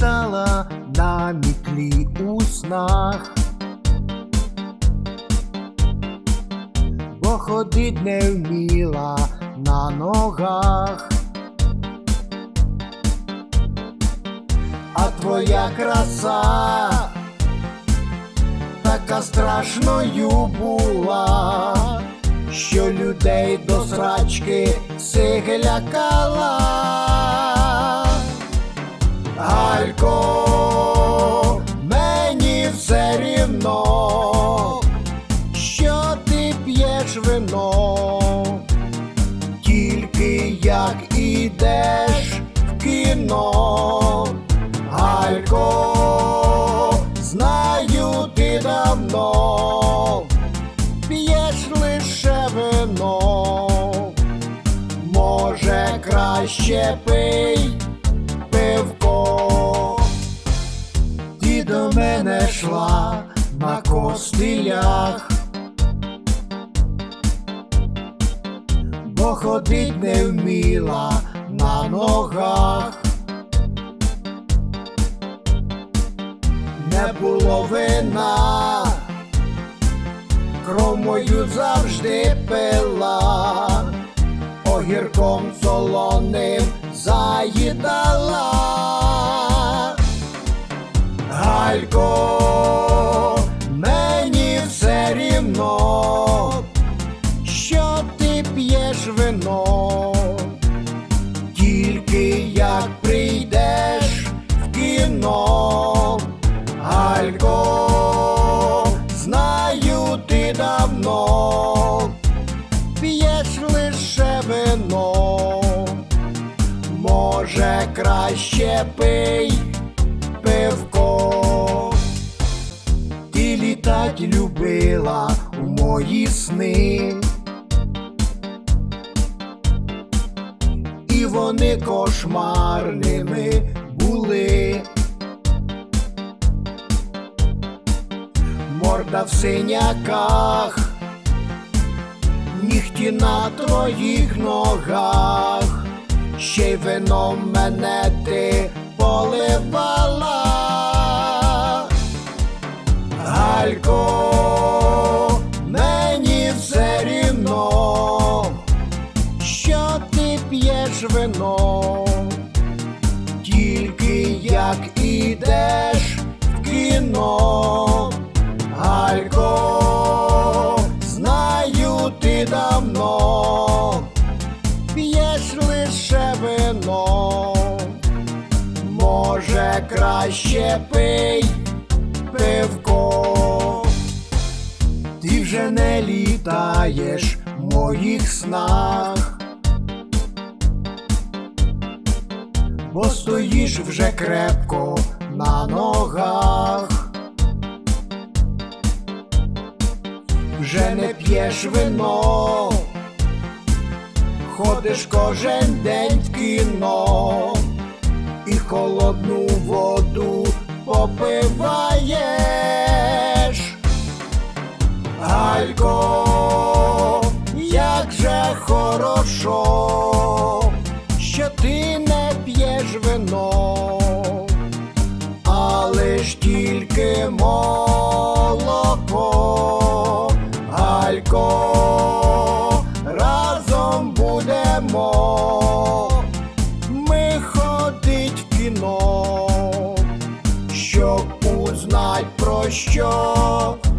Ти на мітлі у снах, бо ходить не вміла на ногах, а твоя краса така страшною була, що людей до срачки сиги лякала. Галько, мені все рівно, що ти п'єш вино, тільки як ідеш в кіно, Галько, знаю ти давно, п'єш лише вино, може краще пий йшла на костилях, бо ходить не вміла на ногах, не було вина, кромою завжди пила. Огірком солоним заїдала. Краще пий пивко, ти літать любила у мої сни, і вони кошмарними були. Морда в синяках нігті на твоїх ногах, ще й вином мене ти поливала. Галько, мені все рівно, що ти п'єш вино, тільки як ідеш в кіно. Галько, краще пий пивко, ти вже не літаєш в моїх снах, бо стоїш вже крепко на ногах. вже не п'єш вино, ходиш кожен день в кіно холодну воду попиваєш. Галько, як же хорошо, що воно.